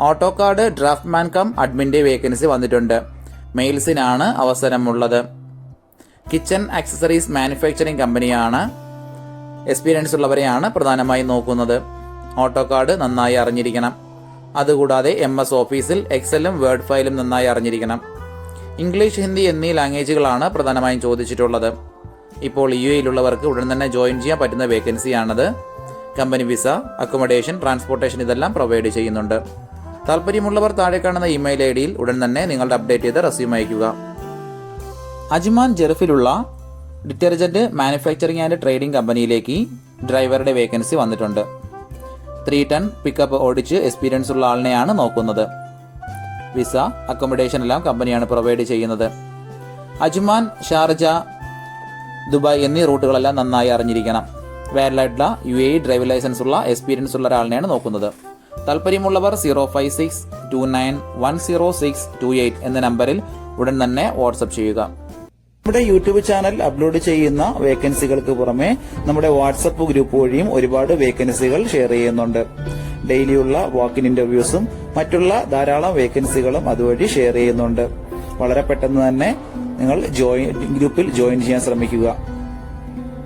AutoCAD draftsman cum അഡ്മിന്റെ vacancy വന്നിട്ടുണ്ട്. മെയിൽസിനാണ് അവസരമുള്ളത്. കിച്ചൺ ആക്സസറീസ് മാനുഫാക്ചറിംഗ് കമ്പനിയാണ് എക്സ്പീരിയൻസ് ഉള്ളവരെയാണ് പ്രധാനമായും നോക്കുന്നത്. ഓട്ടോകാർഡ് നന്നായി അറിഞ്ഞിരിക്കണം. അതുകൂടാതെ എം എസ് ഓഫീസിൽ എക്സലും വേർഡ് ഫയലും നന്നായി അറിഞ്ഞിരിക്കണം. ഇംഗ്ലീഷ് ഹിന്ദി എന്നീ ലാംഗ്വേജുകളാണ് പ്രധാനമായും ചോദിച്ചിട്ടുള്ളത്. ഇപ്പോൾ യു എയിലുള്ളവർക്ക് ഉടൻ തന്നെ ജോയിൻ ചെയ്യാൻ പറ്റുന്ന വേക്കൻസിയാണത്. കമ്പനി വിസ അക്കോമഡേഷൻ ട്രാൻസ്പോർട്ടേഷൻ ഇതെല്ലാം പ്രൊവൈഡ് ചെയ്യുന്നുണ്ട്. താല്പര്യമുള്ളവർ താഴെ കാണുന്ന ഇമെയിൽ ഐ ഡിയിൽ ഉടൻ തന്നെ നിങ്ങളുടെ അപ്ഡേറ്റ് ചെയ്ത റെസ്യൂം അയക്കുക അജ്മാൻ ജെറഫിലുള്ള ഡിറ്റർജന്റ് മാനുഫാക്ചറിംഗ് ആൻഡ് ട്രേഡിംഗ് കമ്പനിയിലേക്ക് ഡ്രൈവറുടെ വേക്കൻസി വന്നിട്ടുണ്ട്. ത്രീ ടൺ പിക്കപ്പ് ഓടിച്ച് എക്സ്പീരിയൻസ് ഉള്ള ആളിനെയാണ് നോക്കുന്നത്. വിസ അക്കോമഡേഷൻ എല്ലാം കമ്പനിയാണ് പ്രൊവൈഡ് ചെയ്യുന്നത്. അജ്മാൻ ഷാർജ ദുബായ് എന്നീ റൂട്ടുകളെല്ലാം നന്നായി അറിഞ്ഞിരിക്കണം. വാലിഡായിട്ടുള്ള യു എ ഡ്രൈവിംഗ് ലൈസൻസ് ഉള്ള എക്സ്പീരിയൻസ് ഉള്ള ഒരാളിനെയാണ് നോക്കുന്നത്. താല്പര്യമുള്ളവർ zero five six two nine one zero six two eight എന്ന നമ്പറിൽ ഉടൻ തന്നെ വാട്സപ്പ് ചെയ്യുക. നമ്മുടെ യൂട്യൂബ് ചാനൽ അപ്ലോഡ് ചെയ്യുന്ന വേക്കൻസികൾക്ക് പുറമെ നമ്മുടെ വാട്സപ്പ് ഗ്രൂപ്പ് വഴിയും ഒരുപാട് വേക്കൻസികൾ ഷെയർ ചെയ്യുന്നുണ്ട്. ഡെയിലിയുള്ള വാക്കിൻ ഇന്റർവ്യൂസും മറ്റുള്ള ധാരാളം വേക്കൻസികളും അതുവഴി ഷെയർ ചെയ്യുന്നുണ്ട്. വളരെ പെട്ടെന്ന് തന്നെ നിങ്ങൾ ജോയിൻ ഗ്രൂപ്പിൽ ജോയിൻ ചെയ്യാൻ ശ്രമിക്കുക.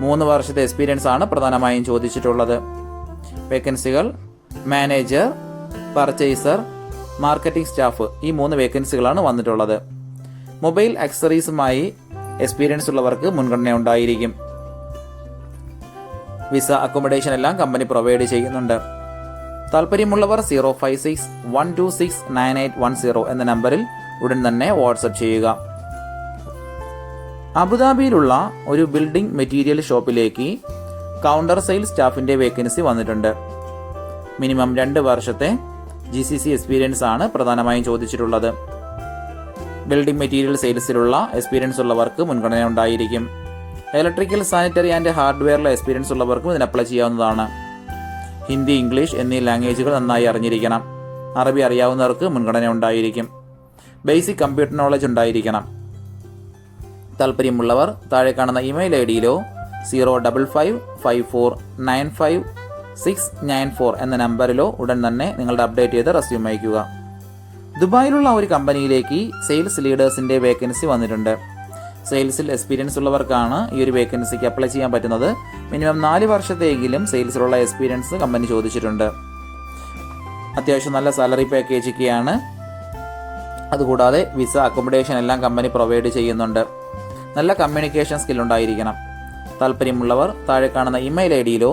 മൂന്ന് വർഷത്തെ എക്സ്പീരിയൻസ് ആണ് പ്രധാനമായും ചോദിച്ചിട്ടുള്ളത്. വേക്കൻസികൾ മാനേജർ പർച്ചേസർ മാർക്കറ്റിംഗ് സ്റ്റാഫ് ഈ മൂന്ന് വേക്കൻസികളാണ് വന്നിട്ടുള്ളത്. മൊബൈൽ അക്സറീസുമായി എക്സ്പീരിയൻസ് ഉള്ളവർക്ക് മുൻഗണന ഉണ്ടായിരിക്കും. വിസ അക്കോമഡേഷൻ എല്ലാം കമ്പനി പ്രൊവൈഡ് ചെയ്യുന്നുണ്ട്. താല്പര്യമുള്ളവർ zero five six one two six nine eight one zero എന്ന നമ്പറിൽ ഉടൻ തന്നെ വാട്സപ്പ് ചെയ്യുക. അബുദാബിയിലുള്ള ഒരു ബിൽഡിംഗ് മെറ്റീരിയൽ ഷോപ്പിലേക്ക് കൗണ്ടർ സെയിൽസ് സ്റ്റാഫിന്റെ വേക്കൻസി വന്നിട്ടുണ്ട്. മിനിമം രണ്ട് വർഷത്തെ ജി സി സി എക്സ്പീരിയൻസ് ആണ് പ്രധാനമായും ചോദിച്ചിട്ടുള്ളത്. ബിൽഡിംഗ് മെറ്റീരിയൽ സെയിൽസിലുള്ള എക്സ്പീരിയൻസ് ഉള്ളവർക്ക് മുൻഗണന ഉണ്ടായിരിക്കും. ഇലക്ട്രിക്കൽ സാനിറ്ററി ആൻഡ് ഹാർഡ്വെയറിലെ എക്സ്പീരിയൻസ് ഉള്ളവർക്കും ഇതിന് അപ്ലൈ ചെയ്യാവുന്നതാണ്. ഹിന്ദി ഇംഗ്ലീഷ് എന്നീ ലാംഗ്വേജുകൾ നന്നായി അറിഞ്ഞിരിക്കണം. അറബി അറിയാവുന്നവർക്ക് മുൻഗണന ഉണ്ടായിരിക്കും. ബേസിക് കമ്പ്യൂട്ടർ നോളജ് ഉണ്ടായിരിക്കണം. താല്പര്യമുള്ളവർ താഴെ കാണുന്ന email I ഡിയിലോ zero double five five four nine five six nine four എന്ന നമ്പറിലോ ഉടൻ തന്നെ നിങ്ങളുടെ അപ്ഡേറ്റ് ചെയ്ത് റെസ്യൂം അയക്കുക ദുബായിലുള്ള ഒരു കമ്പനിയിലേക്ക് സെയിൽസ് ലീഡേഴ്സിന്റെ വേക്കൻസി വന്നിട്ടുണ്ട്. സെയിൽസിൽ എക്സ്പീരിയൻസ് ഉള്ളവർക്കാണ് ഈ ഒരു വേക്കൻസിക്ക് അപ്ലൈ ചെയ്യാൻ പറ്റുന്നത്. മിനിമം നാല് വർഷത്തേക്കിലും സെയിൽസിലുള്ള എക്സ്പീരിയൻസ് കമ്പനി ചോദിച്ചിട്ടുണ്ട്. അത്യാവശ്യം നല്ല സാലറി പാക്കേജ് ഒക്കെയാണ്. അതുകൂടാതെ വിസ അക്കോമഡേഷൻ എല്ലാം കമ്പനി പ്രൊവൈഡ് ചെയ്യുന്നുണ്ട്. നല്ല കമ്മ്യൂണിക്കേഷൻ സ്കിൽ ഉണ്ടായിരിക്കണം. താല്പര്യമുള്ളവർ താഴെ കാണുന്ന email I ഡിയിലോ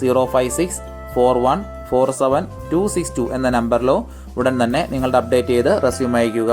zero five six four one four seven two six two എന്ന നമ്പറിലോ ഉടൻ തന്നെ നിങ്ങളുടെ അപ്ഡേറ്റ് ചെയ്ത് റെസ്യൂം അയക്കുക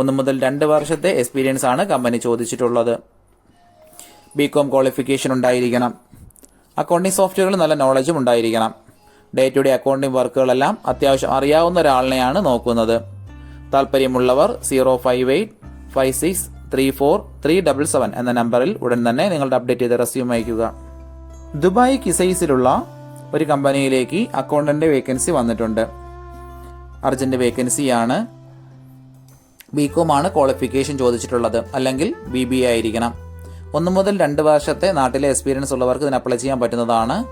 ഒന്ന് മുതൽ രണ്ട് വർഷത്തെ എക്സ്പീരിയൻസ് ആണ് കമ്പനി ചോദിച്ചിട്ടുള്ളത്. ബികോം ക്വാളിഫിക്കേഷൻ ഉണ്ടായിരിക്കണം. അക്കൗണ്ടിംഗ് സോഫ്റ്റ്വെയറിൽ നല്ല നോളജും ഉണ്ടായിരിക്കണം. ഡേ ടു ഡേ അക്കൗണ്ടിംഗ് വർക്കുകളെല്ലാം അത്യാവശ്യം അറിയാവുന്ന ഒരാളിനെയാണ് നോക്കുന്നത്. താല്പര്യമുള്ളവർ zero five eight five six three four three double seven എന്ന നമ്പറിൽ ഉടൻ തന്നെ നിങ്ങളുടെ അപ്ഡേറ്റ് ചെയ്ത റെസ്യൂം അയക്കുക ദുബായ് കിസൈസിലുള്ള ഒരു കമ്പനിയിലേക്ക് അക്കൗണ്ടന്റ് വേക്കൻസി വന്നിട്ടുണ്ട്. അർജന്റ് വേക്കൻസിയാണ് ബി ആണ് ക്വാളിഫിക്കേഷൻ ചോദിച്ചിട്ടുള്ളത്. അല്ലെങ്കിൽ ബി ബി ആയിരിക്കണം. ഒന്ന് മുതൽ രണ്ട് വർഷത്തെ നാട്ടിലെ എക്സ്പീരിയൻസ് ഉള്ളവർക്ക് ഇതിന് അപ്ലൈ ചെയ്യാൻ പറ്റുന്നതാണ്.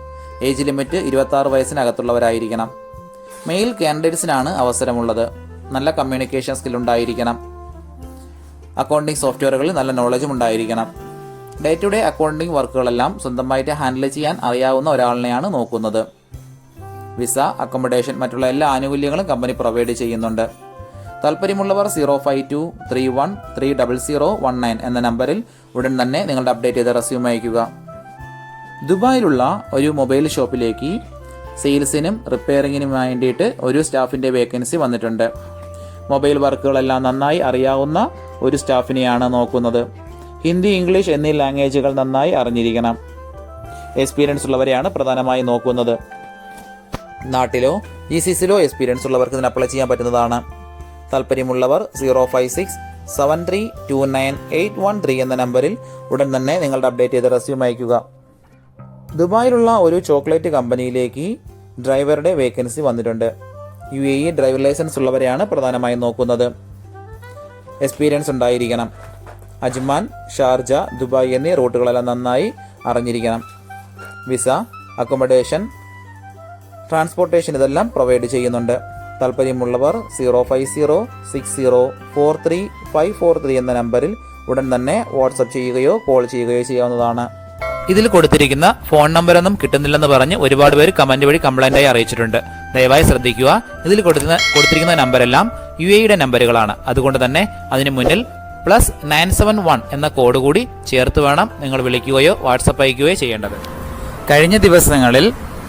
ഏജ് ലിമിറ്റ് ഇരുപത്തി ആറ് വയസ്സിനകത്തുള്ളവരായിരിക്കണം. മെയിൽ കാൻഡിഡേറ്റ്സിനാണ് അവസരമുള്ളത്. നല്ല കമ്മ്യൂണിക്കേഷൻ സ്കിൽ ഉണ്ടായിരിക്കണം. അക്കൗണ്ടിംഗ് സോഫ്റ്റ്വെയറുകളിൽ നല്ല നോളജും ഉണ്ടായിരിക്കണം. ഡേ ടു ഡേ അക്കൗണ്ടിംഗ് വർക്കുകളെല്ലാം സ്വന്തമായിട്ട് ഹാൻഡിൽ ചെയ്യാൻ അറിയാവുന്ന ഒരാളിനെയാണ് നോക്കുന്നത്. വിസ അക്കോമഡേഷൻ മറ്റുള്ള എല്ലാ ആനുകൂല്യങ്ങളും കമ്പനി പ്രൊവൈഡ് ചെയ്യുന്നുണ്ട്. താല്പര്യമുള്ളവർ zero five two three one three double zero one nine എന്ന നമ്പറിൽ ഉടൻ തന്നെ നിങ്ങളുടെ അപ്ഡേറ്റ് ചെയ്ത റെസ്യൂം അയക്കുക ദുബായിലുള്ള ഒരു മൊബൈൽ ഷോപ്പിലേക്ക് സെയിൽസിനും റിപ്പയറിങ്ങിനും വേണ്ടിയിട്ട് ഒരു സ്റ്റാഫിന്റെ വേക്കൻസി വന്നിട്ടുണ്ട്. മൊബൈൽ വർക്കുകളെല്ലാം നന്നായി അറിയാവുന്ന ഒരു സ്റ്റാഫിനെയാണ് നോക്കുന്നത്. ഹിന്ദി ഇംഗ്ലീഷ് എന്നീ ലാംഗ്വേജുകൾ നന്നായി അറിഞ്ഞിരിക്കണം. എക്സ്പീരിയൻസ് ഉള്ളവരെയാണ് പ്രധാനമായി നോക്കുന്നത്. നാട്ടിലോ ജി സി സിയിലോ എക്സ്പീരിയൻസ് ഉള്ളവർക്ക് ഇതിന് അപ്ലൈ ചെയ്യാൻ പറ്റുന്നതാണ്. താല്പര്യമുള്ളവർ zero five six seven three two nine eight one three എന്ന നമ്പറിൽ ഉടൻ തന്നെ നിങ്ങളുടെ അപ്ഡേറ്റ് ചെയ്ത റെസ്യൂം അയക്കുക ദുബായിലുള്ള ഒരു ചോക്ലേറ്റ് കമ്പനിയിലേക്ക് ഡ്രൈവറുടെ വേക്കൻസി വന്നിട്ടുണ്ട്. U A E driver license ഉള്ളവരെയാണ് പ്രധാനമായും നോക്കുന്നത്. എക്സ്പീരിയൻസ് ഉണ്ടായിരിക്കണം. അജ്മാൻ ഷാർജ ദുബായ് എന്നീ റൂട്ടുകളെല്ലാം നന്നായി അറിഞ്ഞിരിക്കണം. വിസ അക്കോമഡേഷൻ ട്രാൻസ്പോർട്ടേഷൻ ഇതെല്ലാം പ്രൊവൈഡ് ചെയ്യുന്നുണ്ട്. താല്പര്യമുള്ളവർ zero five zero six zero four three five four three എന്ന നമ്പറിൽ ഉടൻ തന്നെ വാട്സപ്പ് ചെയ്യുകയോ കോൾ ചെയ്യുകയോ ചെയ്യാവുന്നതാണ്. ഇതിൽ കൊടുത്തിരിക്കുന്ന ഫോൺ നമ്പരൊന്നും കിട്ടുന്നില്ലെന്ന് പറഞ്ഞ് ഒരുപാട് പേര് കമന്റ് വഴി കംപ്ലൈന്റായി അറിയിച്ചിട്ടുണ്ട്. ദയവായി ശ്രദ്ധിക്കുക. ഇതിൽ കൊടുക്കുന്ന കൊടുത്തിരിക്കുന്ന നമ്പരെല്ലാം യു എയുടെ നമ്പറുകളാണ്. അതുകൊണ്ട് തന്നെ അതിന് മുന്നിൽ പ്ലസ് നയൻ സെവൻ വൺ എന്ന കോഡ് കൂടി ചേർത്ത് വേണം നിങ്ങൾ വിളിക്കുകയോ വാട്സപ്പ് അയക്കുകയോ ചെയ്യേണ്ടത്. കഴിഞ്ഞ ദിവസങ്ങളിൽ